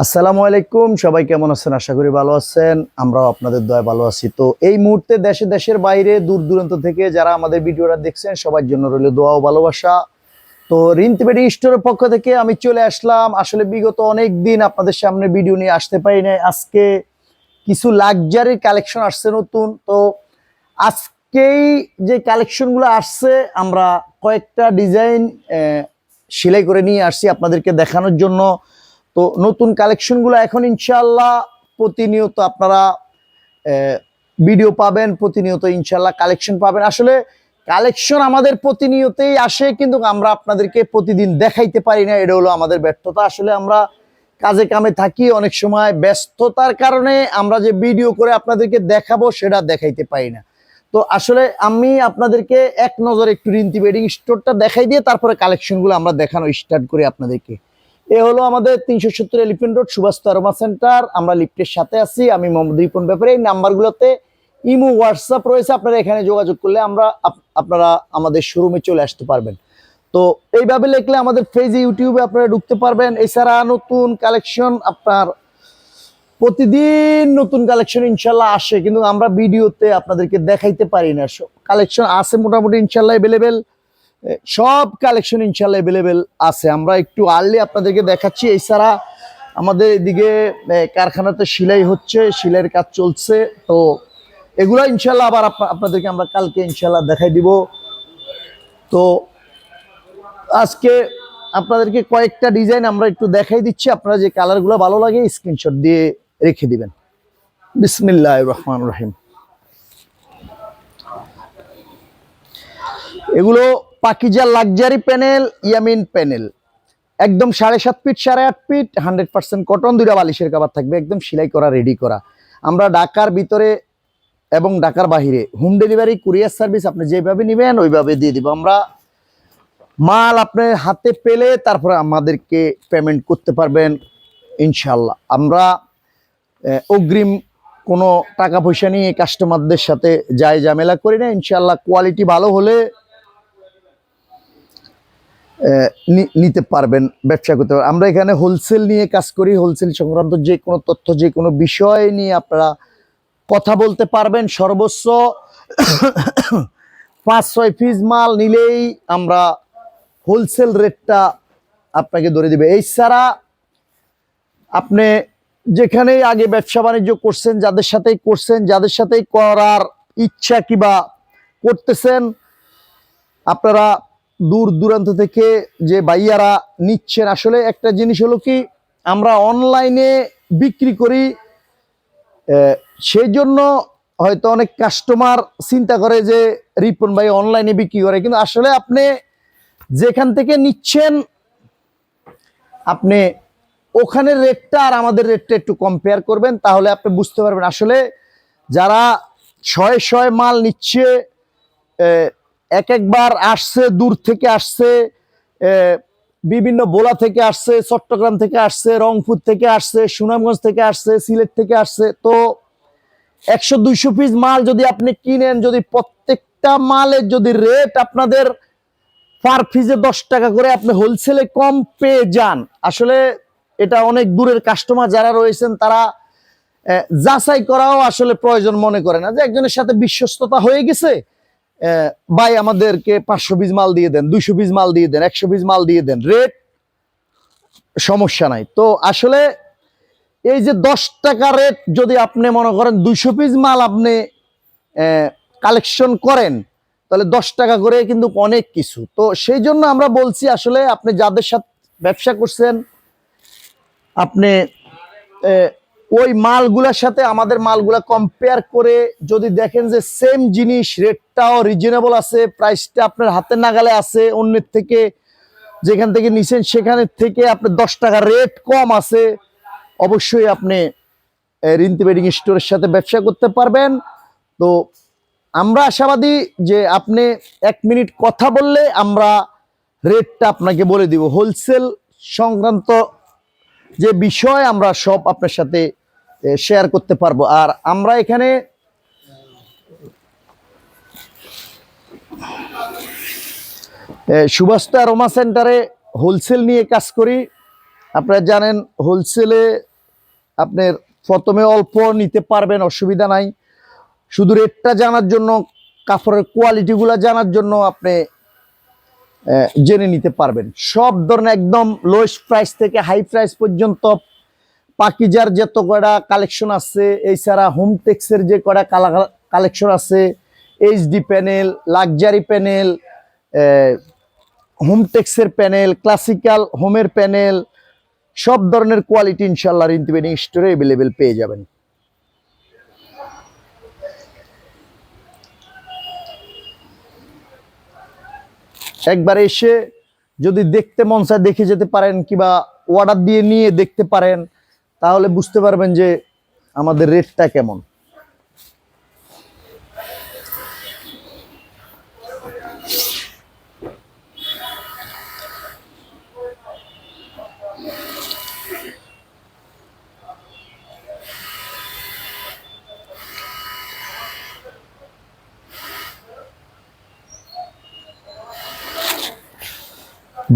আসসালামু আলাইকুম, সবাই কেমন আছেন? আশা করি ভালো আছেন, আমরাও আপনাদের দয়া ভালো আছি। তো এই মুহূর্তে দেশে দেশের বাইরে, দূর দূরান্ত থেকে যারা আমাদের ভিডিওটা দেখছেন, সবার জন্য রইল দোয়া ও ভালোবাসা। তো রিন্তিবেডি স্টোরের পক্ষ থেকে আমি চলে আসলাম। আসলে বিগত অনেক দিন আপনাদের সামনে ভিডিও নিয়ে আসতে পারি নাই। আজকে কিছু লাক্সারি কালেকশন আসছে নতুন। তো আজকেই যে কালেকশনগুলো আসছে, আমরা কয়েকটা ডিজাইন সেলাই করে নিয়ে আসছি আপনাদেরকে দেখানোর জন্য। তো নতুন কালেকশনগুলো এখন ইনশাল্লাহ প্রতিনিয়ত আপনারা ভিডিও পাবেন, প্রতিনিয়ত ইনশাল্লাহ কালেকশন পাবেন। আসলে কালেকশন আমাদের প্রতিনিয়তই আসে, কিন্তু আমরা আপনাদেরকে প্রতিদিন দেখাইতে পারি না, এটা হলো আমাদের ব্যর্থতা। আসলে আমরা কাজে কামে থাকি, অনেক সময় ব্যস্ততার কারণে আমরা যে ভিডিও করে আপনাদেরকে দেখাবো, সেটা দেখাইতে পারি না। তো আসলে আমি আপনাদেরকে এক নজরে একটু রিন্তি বেডিং স্টোরটা দেখাই দিয়ে তারপরে কালেকশনগুলো আমরা দেখানো স্টার্ট করি আপনাদেরকে। এ হলো আমাদের তিনশো সত্তর এলিফেন্ট রোড সুভাষ তারমা সেন্টার। আমরা লিফটের সাথে আছি, আমি মোহাম্মদ রিপন ব্যাপারে। এই নাম্বারগুলোতে ইমো, হোয়াটসঅ্যাপ রয়েছে, আপনারা এখানে যোগাযোগ করলে আমরা আপ- আপনারা আমাদের শোরুমে চলে আসতে পারবেন। তো এইভাবে লিখলে আমাদের ফেজ ইউটিউবে আপনারা ঢুকতে পারবেন। এছাড়া নতুন কালেকশন আপনার প্রতিদিন নতুন কালেকশন ইনশাল্লাহ আসে, কিন্তু আমরা ভিডিওতে আপনাদেরকে দেখাইতে পারি না। কালেকশন আছে মোটামুটি ইনশাল্লাহ অ্যাভেলেবেল সব কালেকশন ইনশাল্লাহ অ্যাভেলেবেল আছে। আমরা একটু আর্লি আপনাদেরকে দেখাচ্ছি। এছাড়া আমাদের এদিকে কারখানাতে সেলাই হচ্ছে, সেলাইয়ের কাজ চলছে। তো এগুলো ইনশাল্লাহ আবার আপনা- আপনাদেরকে আমরা কালকে ইনশাল্লাহ দেখাই দিব। তো আজকে আপনাদেরকে কয়েকটা ডিজাইন আমরা একটু দেখাই দিচ্ছি। আপনারা যে কালারগুলো ভালো লাগে স্ক্রিনশট দিয়ে রেখে দিবেন। বিসমিল্লাহ রহমান রহিম। এগুলো Pakiza luxury panel, Yamin panel. একদম সাড়ে সাত ফিট, সাড়ে আট ফিট, হান্ড্রেড পার্সেন্ট কটন, দুইটা বালিশের কাবার থাকবে, একদম সেলাই করা রেডি করা। আমরা ঢাকার ভিতরে এবং ঢাকার বাহিরে হোম ডেলিভারি কুরিয়ার সার্ভিস আপনি যেভাবে নেবেন, ওইভাবে দিয়ে দিব। আমরা মাল আপনার হাতে পেলে তারপরে আমাদেরকে পেমেন্ট করতে পারবেন ইনশাল্লাহ আমরা অগ্রিম কোনো টাকা পয়সা নিয়ে কাস্টমারদের সাথে যায় ঝামেলা করি না ইনশাল্লাহ কোয়ালিটি ভালো হলে নিতে পারবেন, ব্যবসা করতে পারবেন। আমরা এখানে হোলসেল নিয়ে কাজ করি হোলসেল সংক্রান্ত যে কোনো তথ্য, যে কোনো বিষয় নিয়ে আপনারা কথা বলতে পারবেন। সর্বোচ্চ পাঁচ ছয় পিস মাল নিলেই আমরা হোলসেল রেটটা আপনাকে ধরে দিবে। এছাড়া আপনি যেখানেই আগে ব্যবসা বাণিজ্য করছেন, যাদের সাথেই করছেন, যাদের সাথেই করার ইচ্ছা কিবা করতেছেন, আপনারা দূর দূরান্ত থেকে যে ভাইয়ারা নিচ্ছেন, আসলে একটা জিনিস হলো কি, আমরা অনলাইনে বিক্রি করি সেই জন্য হয়তো অনেক কাস্টমার চিন্তা করে যে রিপন ভাই অনলাইনে বিক্রি করে, কিন্তু আসলে আপনি যেখান থেকে নিচ্ছেন, আপনি ওখানের রেটটা আর আমাদের রেটটা একটু কম্পেয়ার করবেন, তাহলে আপনি বুঝতে পারবেন। আসলে যারা ছয় ছয় মাল নিচ্ছে এক একবার আসছে, দূর থেকে আসছে বিভিন্ন বোলা থেকে আসছে, চট্টগ্রাম থেকে আসছে, রংপুর থেকে আসছে, সুনামগঞ্জ থেকে আসছে, সিলেট থেকে আসছে। তো একশো দুইশো পিস মাল যদি আপনি কিনেন, যদি প্রত্যেকটা মালের যদি রেট আপনাদের পার পিসে দশ টাকা করে আপনি হোলসেলে কম পেয়ে যান, আসলে এটা অনেক দূরের কাস্টমার যারা রয়েছেন, তারা যাচাই করাও আসলে প্রয়োজন মনে করে না যে একজনের সাথে বিশ্বস্ততা হয়ে গেছে ভাই, আমাদেরকে পাঁচশো পিস মাল দিয়ে দেন, দুইশো পিস মাল দিয়ে দেন, একশো পিস মাল দিয়ে দেন। রেট সমস্যা নাই। তো আসলে এই যে দশ টাকা রেট যদি আপনি মনে করেন দুইশো পিস মাল আপনি কালেকশন করেন, তাহলে দশ টাকা করে কিন্তু অনেক কিছু। তো সেই জন্য আমরা বলছি, আসলে আপনি যাদের সাথে ব্যবসা করছেন, আপনি ওই মালগুলোর সাথে আমাদের মালগুলা কম্পেয়ার করে যদি দেখেন যে সেম জিনিস রেটটাও রিজনেবল আছে প্রাইসটা আপনার হাতের নাগালে আছে, অন্যের থেকে যেখান থেকে নিছেন সেখানের থেকে আপনার দশ টাকা রেট কম আছে, অবশ্যই আপনি রিন্তি বেডিং স্টোরের সাথে ব্যবসা করতে পারবেন। তো আমরা আশাবাদী যে আপনি এক মিনিট কথা বললে আমরা রেটটা আপনাকে বলে দিব। হোলসেল সংক্রান্ত যে বিষয়, আমরা সব আপনার সাথে শেয়ার করতে পারব। আর আমরা এখানে সুভাষতা রোমা সেন্টারে হোলসেল নিয়ে কাজ করি। আপনারা জানেন, হোলসেলে আপনার প্রথমে অল্প নিতে পারবেন, অসুবিধা নাই। শুধু রেটটা জানার জন্য, কাপড়ের কোয়ালিটিগুলো জানার জন্য আপনি জেনে নিতে পারবেন। সব ধরনের একদম লোয়েস্ট প্রাইস থেকে হাই প্রাইস পর্যন্ত পাকিজার যত কটা কালেকশন আছে, এছাড়া হোমটেক্সের যে কটা কালেকশন আছে এইচডি প্যানেল লাক্সারি প্যানেল হোমটেক্সের প্যানেল ক্লাসিক্যাল হোমের প্যানেল সব ধরনের কোয়ালিটি ইনশাল্লাহ রিন্তিবেডিং স্টোরে অ্যাভেলেবেল পেয়ে যাবেন। একবার এসে যদি দেখতে মন চায় দেখে যেতে পারেন, কিংবা অর্ডার দিয়ে নিয়ে দেখতে পারেন তাহলে বুঝতে পারবেন যে আমাদের রেটটা কেমন।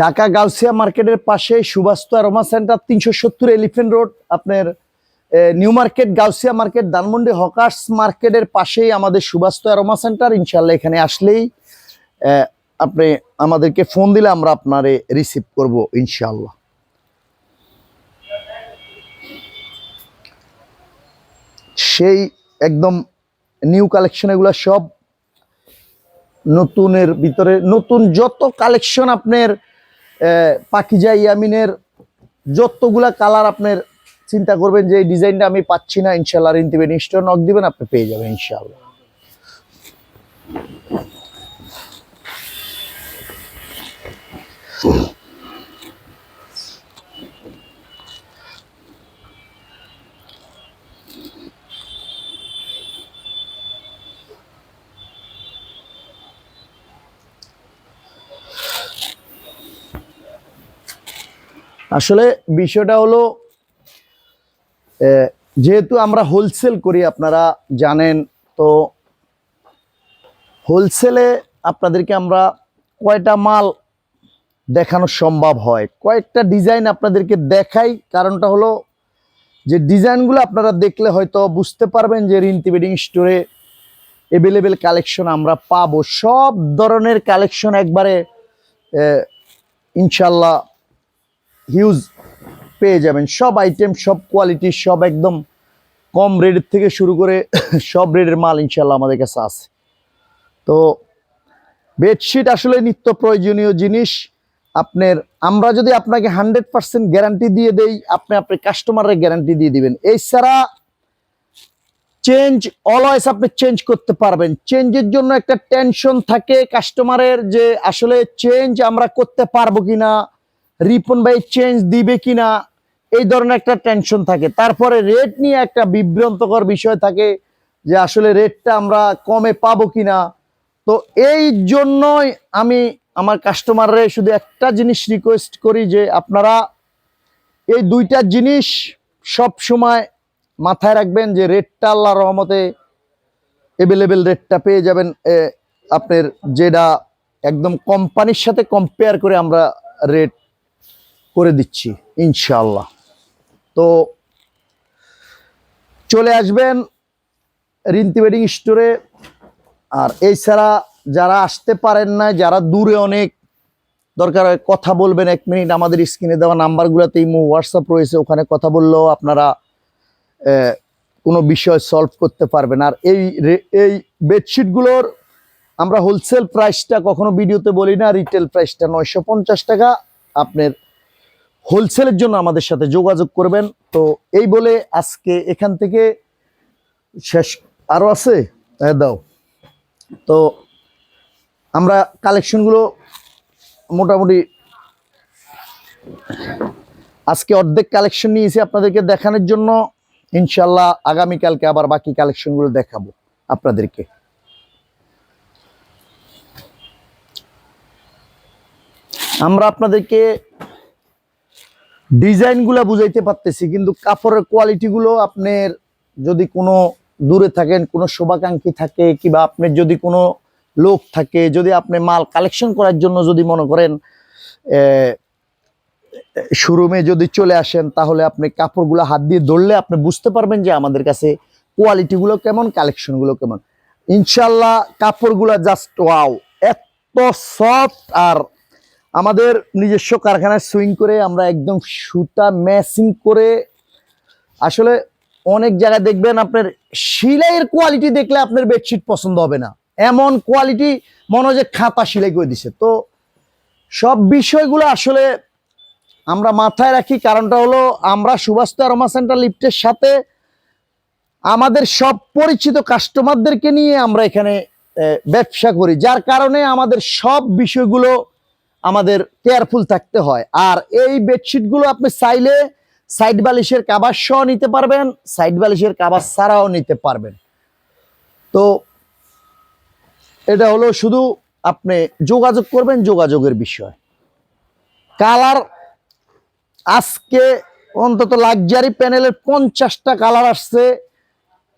ঢাকা গাউসিয়া মার্কেটের পাশে সুবাস্তু অ্যারোমা সেন্টার, তিনশো সত্তর এলিফেন্ট রোড, আপনার new market, Gausia market, Dhanmondi hawkers মার্কেটের পাশেই আমাদের সুবাস্তু অ্যারোমা সেন্টার। ইনশাল্লাহ এখানে আসলেই আপনি আমাদেরকে ফোন দিলে আমরা আপনারে রিসিভ করব ইনশাল্লাহ সেই একদম নিউ কালেকশন এগুলো সব নতুনের ভিতরে, নতুন যত কালেকশন আপনার পাকিজা ইয়ামিনের যতগুলা কালার আপনার চিন্তা করবেন যে এই ডিজাইনটা আমি পাচ্ছি না ইনশাল্লাহ ঋণ দিবেন স্টোর নক দিবেন, আপনি পেয়ে যাবেন ইনশাল্লাহ আসলে বিষয়টা হলো যেহেতু আমরা হোলসেল করি, আপনারা জানেন, তো হোলসেলে আপনাদেরকে আমরা কয়টা মাল দেখানো সম্ভব হয়। কয়েকটা ডিজাইন আপনাদেরকে দেখাই, কারণটা হলো যে ডিজাইনগুলো আপনারা দেখলে হয়তো বুঝতে পারবেন যে রিন্তি বেডিং স্টোরে অ্যাভেলেবেল কালেকশন আমরা পাবো। সব ধরনের কালেকশন একবারে ইনশাল্লাহ হিউজ পেয়ে যাবেন। সব আইটেম সব কোয়ালিটি সব একদম কম রেটের থেকে শুরু করে সব রেটের মাল ইনশাল্লাহ আমাদের কাছে আছে। তো বেডশিট আসলে নিত্য প্রয়োজনীয় জিনিস। আপনার, আমরা যদি আপনাকে হান্ড্রেড পার্সেন্ট গ্যারান্টি দিয়ে দেই, আপনি আপনার কাস্টমারের গ্যারান্টি দিয়ে দিবেন। এছাড়া চেঞ্জ অলওয়েজ আপনি চেঞ্জ করতে পারবেন। চেঞ্জের জন্য একটা টেনশন থাকে কাস্টমারের যে আসলে চেঞ্জ আমরা করতে পারব কিনা। রিপন ভাই চেঞ্জ দিবে কিনা, এই ধরনের একটা টেনশন থাকে। তারপরে রেট নিয়ে একটা বিভ্রান্তকর বিষয় থাকে যে আসলে রেটটা আমরা কমে পাবো কিনা। তো এই জন্যই আমি আমার কাস্টমাররে শুধু একটা জিনিস রিকোয়েস্ট করি যে আপনারা এই দুইটা জিনিস সব সময় মাথায় রাখবেন যে রেটটা আল্লাহ রহমতে অ্যাভেলেবেল রেটটা পেয়ে যাবেন আপনার যেটা একদম কোম্পানির সাথে কম্পেয়ার করে আমরা রেট করে দিচ্ছি ইনশাল্লাহ তো চলে আসবেন রিন্তি ওয়েডিং স্টোরে আর এছাড়া যারা আসতে পারেন না যারা দূরে অনেক, দরকার হয় কথা বলবেন এক মিনিট, আমাদের স্ক্রিনে দেওয়া নাম্বারগুলোতে ইমো, হোয়াটসঅ্যাপ রয়েছে, ওখানে কথা বললেও আপনারা কোনো বিষয় সলভ করতে পারবেন। আর এই এই বেডশিটগুলোর আমরা হোলসেল প্রাইসটা কখনো ভিডিওতে বলি না রিটেল প্রাইসটা নয়শো পঞ্চাশ টাকা, আপনার হোলসেলের জন্য আমাদের সাথে যোগাযোগ করবেন। তো এই বলে আজকে এখান থেকে শেষ। আরও আছে? দাও। তো আমরা কালেকশনগুলো মোটামুটি আজকে অর্ধেক কালেকশন নিয়েছি আপনাদেরকে দেখানোর জন্য। ইনশাল্লাহ আগামীকালকে আবার বাকি কালেকশনগুলো দেখাবো আপনাদেরকে। আমরা আপনাদেরকে ডিজাইনগুলো বুঝাইতে পারতেছি, কিন্তু কাপড়ের কোয়ালিটিগুলো আপনার যদি কোনো দূরে থাকেন, কোনো শোভাকাঙ্ক্ষী থাকে, কিংবা আপনার যদি কোনো লোক থাকে, যদি আপনি মাল কালেকশন করার জন্য যদি মনে করেন শোরুমে যদি চলে আসেন, তাহলে আপনি কাপড়গুলো হাত দিয়ে ধরলে আপনি বুঝতে পারবেন যে আমাদের কাছে কোয়ালিটিগুলো কেমন, কালেকশনগুলো কেমন। ইনশাল্লাহ কাপড়গুলো জাস্ট ওয়াও এত সফট আর আমাদের নিজস্ব কারখানায় সুইং করে আমরা একদম সুতা ম্যাচিং করে আসলে অনেক জায়গায় দেখবেন আপনার সিলাইয়ের কোয়ালিটি দেখলে আপনার বেডশিট পছন্দ হবে না। এমন কোয়ালিটি মনে হয় যে খাতা সিলাই করে দিছে। তো সব বিষয়গুলো আসলে আমরা মাথায় রাখি, কারণটা হলো আমরা সুভাষ আরমা সেন্টার লিফটের সাথে আমাদের সব পরিচিত কাস্টমারদেরকে নিয়ে আমরা এখানে ব্যবসা করি। যার কারণে আমাদের সব বিষয়গুলো আমাদের কেয়ারফুল থাকতে হয়। আর এই বেডশিটগুলো আপনি চাইলে সাইড বালিশের কাবার সহ নিতে পারবেন সাইড বালিশের কাবার ছাড়াও নিতে পারবেন। তো এটা হলো শুধু আপনি যোগাযোগ করবেন যোগাযোগের বিষয়। কালার আজকে অন্তত লাক্সারি প্যানেলের পঞ্চাশটা কালার আসছে।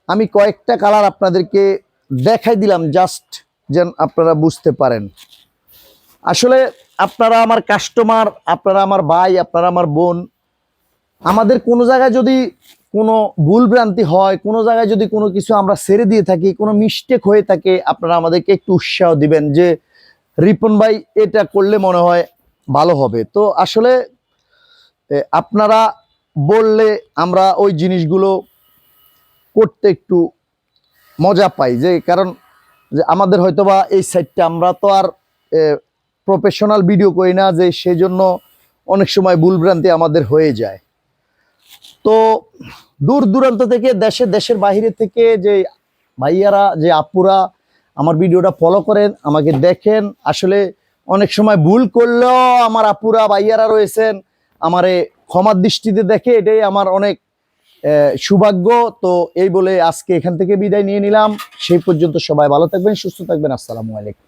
আমি কয়েকটা কালার আপনাদেরকে দেখাই দিলাম জাস্ট যেন আপনারা বুঝতে পারেন। আসলে আপনারা আমার কাস্টমার আপনারা আমার ভাই, আপনারা আমার বোন, আমাদের কোনো জায়গায় যদি কোনো ভুল ভ্রান্তি হয়, কোনো জায়গায় যদি কোনো কিছু আমরা ছেড়ে দিয়ে থাকি, কোনো মিস্টেক হয়ে থাকে, আপনারা আমাদেরকে একটু উৎসাহ দিবেন যে, রিপন ভাই, এটা করলে মনে হয় ভালো হবে। তো আসলে আপনারা বললে আমরা ওই জিনিসগুলো করতে একটু মজা পাই, যে কারণ যে আমাদের হয়তোবা এই সাইডটা আমরা তো আর প্রফেশনাল ভিডিও করি না যে সেই জন্য অনেক সময় ভুলভ্রান্তি আমাদের হয়ে যায়। তো দূর দূরান্ত থেকে দেশে, দেশের বাইরে থেকে যে ভাইয়ারা, যে আপুরা আমার ভিডিওটা ফলো করেন, আমাকে দেখেন, আসলে অনেক সময় ভুল করলেও আমার আপুরা, ভাইয়ারা রয়েছেন, আমারে ক্ষমার দৃষ্টিতে দেখে, এটাই আমার অনেক সৌভাগ্য। তো এই বলে আজকে এখান থেকে বিদায় নিয়ে নিলাম। সেই পর্যন্ত সবাই ভালো থাকবেন, সুস্থ থাকবেন। আসসালামু আলাইকুম।